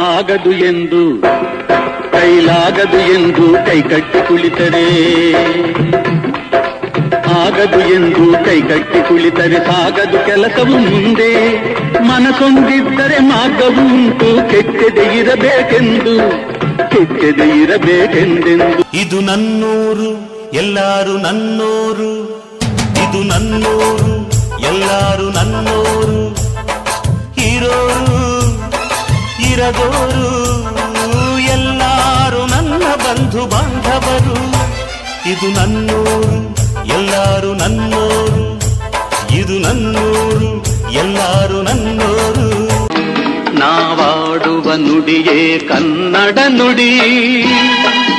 ಆಗದು ಎಂದು, ಕೈಲಾಗದು ಎಂದು ಕೈಕಟ್ಟಿ ಕುಳಿತರೆ. ಆಗದು ಎಂದು ಕೈಕಟ್ಟಿ ಕುಳಿತರೆ, ಸಾಗದು ಕೆಲಸವು ಮುಂದೆ. ಮನಸೊಂದಿದ್ದರೆ ಮಾರ್ಗವು ಉಂಟು, ಕೆಟ್ಟದೆ ಇರಬೇಕೆಂದು, ಕೆಟ್ಟದೆ ಇರಬೇಕೆಂದೆಂದು. ಇದು ನನ್ನೂರು, ಎಲ್ಲಾರು ನನ್ನೂರು. ಇದು ನನ್ನೂರು, ಎಲ್ಲಾರು ನನ್ನೂರು. ಇರೋರು ಇರದೋರು ಎಲ್ಲಾರು ನನ್ನ ಬಂಧು ಬಾಂಧವರು. ಇದು ನನ್ನೂರು, ಎಲ್ಲಾರು ನನ್ನೋರು. ಇದು ನನ್ನೂರು, ಎಲ್ಲಾರು ನನ್ನೋರು. ನಾವಾಡುವ ನುಡಿಯೇ ಕನ್ನಡ ನುಡಿ,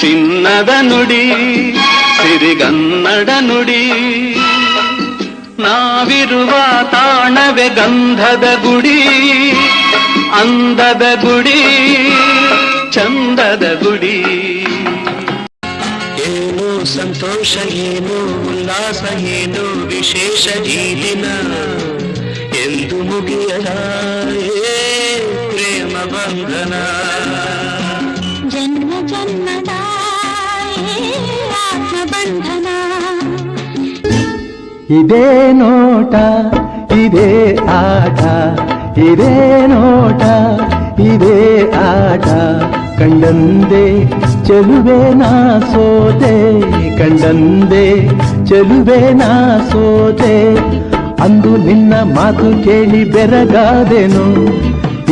ಚಿನ್ನದ ನುಡಿ, ಸಿರಿಗನ್ನಡ ನುಡಿ. ನಾವಿರುವ ತಾಣವೇ ಗಂಧದ ಗುಡಿ. ಅಂದದ ಗುಡಿ ಚಂದದ ಗುಡಿ ಏನು ಸಂತೋಷ ಏನು ಉಲ್ಲಾಸ ಏನು ವಿಶೇಷ ಈ ದಿನ ಎಂದು ಮುಗಿಯದ ಏ ಪ್ರೇಮ ಬಂಧನ ಜನ್ಮ ಜನ್ಮದ ಆತ್ಮಬಂಧನ ಇದೇ ನೋಟ ಇದೇ ಆಟ ಇದೇ ನೋಟ, ಇದೇ ಆಟ, ಕಂಡಂದೆ ಚೆಲುವೆ ನಾ ಸೋತೆ, ಕಂಡಂದೆ ಚೆಲುವೆ ನಾ ಸೋತೆ. ಅಂದು ನಿನ್ನ ಮಾತು ಕೇಳಿ ಬೆರಗಾದೆನು,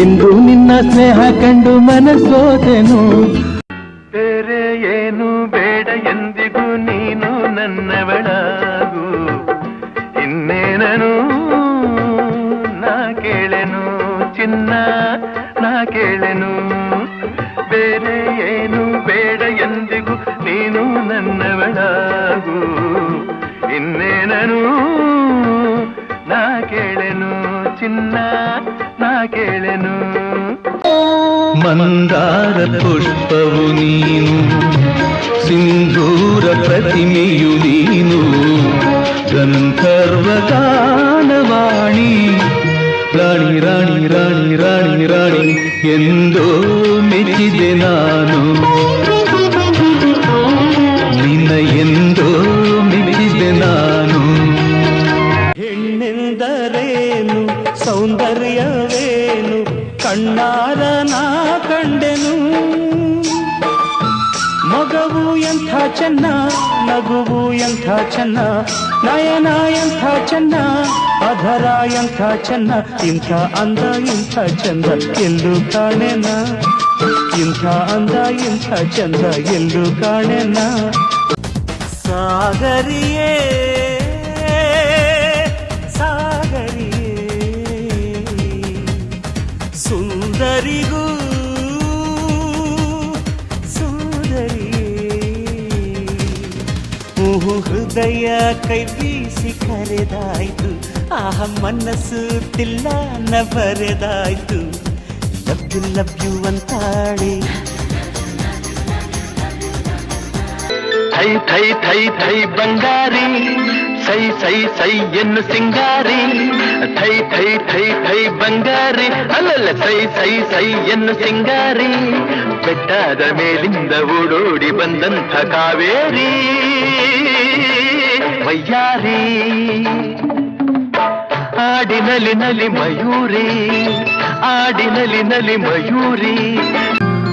ಇಂದು ನಿನ್ನ ಸ್ನೇಹ ಕಂಡು ಮನಸೋದೆನು ಇನ್ನೇನನು ನಾ ಕೇಳೆನು ಚಿನ್ನ ನಾ ಕೇಳೆನು ಮಂದಾರ ಪುಷ್ಪವು ನೀನು ಸಿಂಧೂರ ಪ್ರತಿಮೆಯು ನೀನು ಗಂಧರ್ವ ಗಾನವಾಣಿ ರಾಣಿ ರಾಣಿ ರಾಣಿ ರಾಣಿ ರಾಣಿ ಎಂದೋ ಮೆಚ್ಚಿದೆ ನಾನು ಸೌಂದರ್ಯವೇನು ಕಣ್ಣಾರ ನಾ ಕಂಡೆನು. ಮಗವು ಎಂಥ ಚೆನ್ನ, ನಗುವು ಎಂಥ ಚೆನ್ನ, ನಯನ ಎಂಥ ಚೆನ್ನ, ಅಧರ ಎಂಥ ಚೆನ್ನ, ಇಂಥ ಅಂದ, ಇಂಥ ಚಂದ, ಎಲ್ಲೂ ಕಾಣೆನ. ಇಂಥ ಅಂದ, ಇಂಥ ಚಂದ, ಎಲ್ಲೂ ಕಾಣೆನ. ಸಾಗರಿಯೇ ಹೃದಯ ಕೈ ಬೀಸಿ ಕರೆದಾಯ್ತು. ಆಹ ಮನಸ್ಸು ತಿಲ್ಲ ಬರೆದಾಯ್ತು. ಲಭ್ಯ ಲಭ್ಯು ಅಂತಾಳೆ. ಥೈ ಥೈ ಥೈ ಥೈ ಬಂಗಾರಿ. சை சை சை என்று சிங்காரி. தை தை தை தை பங்காரி. அல்லல்ல சை சை சை என்று சிங்காரி. வெட்டாத மேலிந்த ஊடோடி வந்தந்த காவேரி. வையாரி. ஆடி நலி நலி மயூரி. ஆடி நலி நலி மயூரி.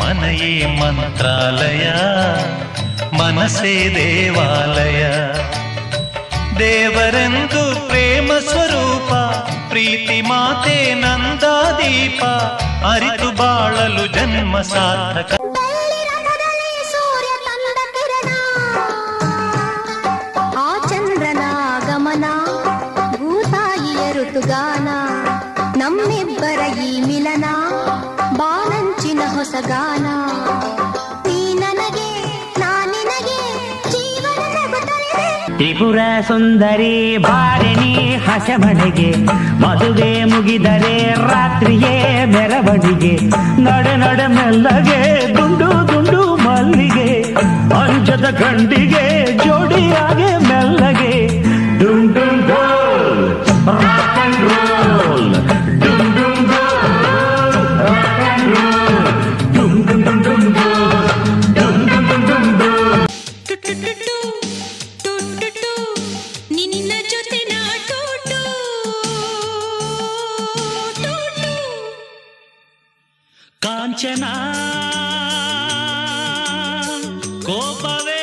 మనయే మంత్రాలయ మనసే దేవాలయ. దేవరెందు ప్రేమ స్వరూప ಪ್ರೀತಿ ಮಾತೆ ನಂದಾದೀಪ ಅರಿತು ಬಾಳಲು ಜನ್ಮ ಸಾರ್ಥಕ ಬೆಳ್ಳಿರಂಗದಲ್ಲಿ ಸೂರ್ಯ ತಂದ ಕಿರಣ ಆ ಚಂದ್ರನ ಗಮನ ಭೂತಾಯಿಯ ಋತುಗಾನ ನಮ್ಮಿಬ್ಬರ ಈ ಮಿಲನ ಬಾನಂಚಿನ ಹೊಸಗಾನ ತ್ರಿಪುರ ಸುಂದರಿ ಬಾರಣಿ ಹಸಮಣೆಗೆ ಮದುವೆ ಮುಗಿದರೆ ರಾತ್ರಿಯೇ ಮೆರವಣಿಗೆ ನಡೆ ನಡೆ ಮೆಲ್ಲಗೆ ದುಂಡು ದುಂಡು ಮಲ್ಲಿಗೆ, ಅಂಜದ ಕಂಡಿಗೆ ಜೋಡಿಯಾಗೆ ಮೆಲ್ಲಗೆ. ಕಾಂಚನ. ಕೋಪವೇ.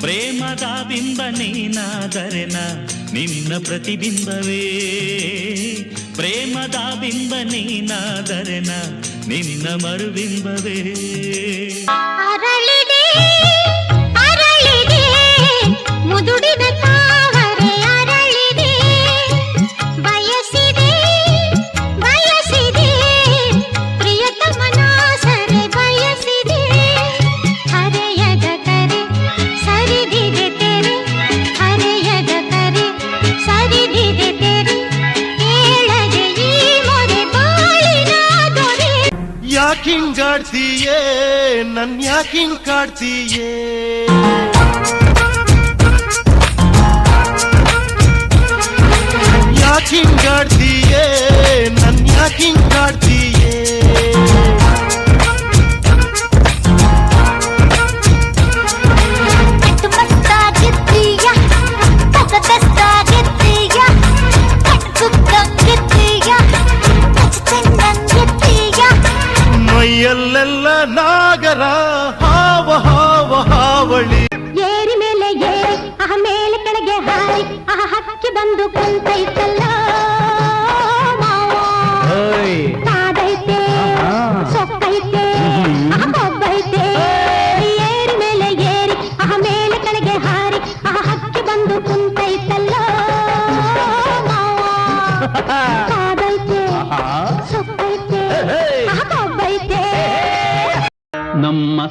ಪ್ರೇಮದ ಬಿಂಬ ನೀನಾದರೆನ ನಿನ್ನ ಪ್ರತಿಬಿಂಬವೇ. ಪ್ರೇಮದ ಬಿಂಬ ನೀನಾದರೆನ ನಿನ್ನ ಮರುಬಿಂಬವೇ. ಅರಳಿದೆ ಅರಳಿದೆ ಮುದುಡಿದ ನನ್ ಯಾಕಿಂಗ್ ಕಾಡ್ತೀಯೇ?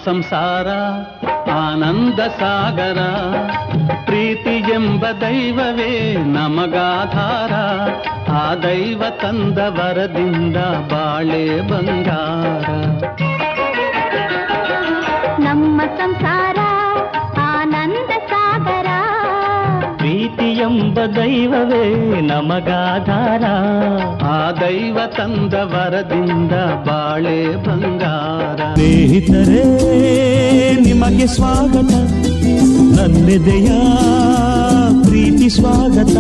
ಸಂಸಾರ ಆನಂದ ಸಾಗರ ಪ್ರೀತಿ ಎಂಬ ದೈವವೇ ನಮಗಾಧಾರ. ಆ ದೈವ ತಂದ ವರದಿಂದ ಬಾಳೆ ಬಂಗಾರ. ದೈವವೇ ನಮಗಾಧಾರ. ಆ ದೈವ ತಂದ ವರದಿಂದ ಬಾಳೆ ಬಂಗಾರ. ಸ್ನೇಹಿತರೇ, ನಿಮಗೆ ಸ್ವಾಗತ. ನನ್ನೆದೆಯ ಪ್ರೀತಿ ಸ್ವಾಗತ.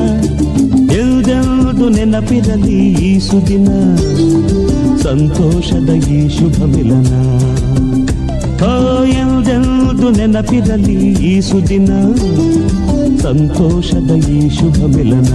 ಎಲ್ದೆಲ್ದು ನೆನಪಿರಲಿ ಈ ಸುದಿನ. ಸಂತೋಷದ ಈ ಶುಭ ಮಿಲನ ಓ ಎಲ್ದೆಲ್ದು ನೆನಪಿರಲಿ ಈ ಸುದಿನ ಸಂತೋಷದ ಈ ಶುಭ ಮಿಲನ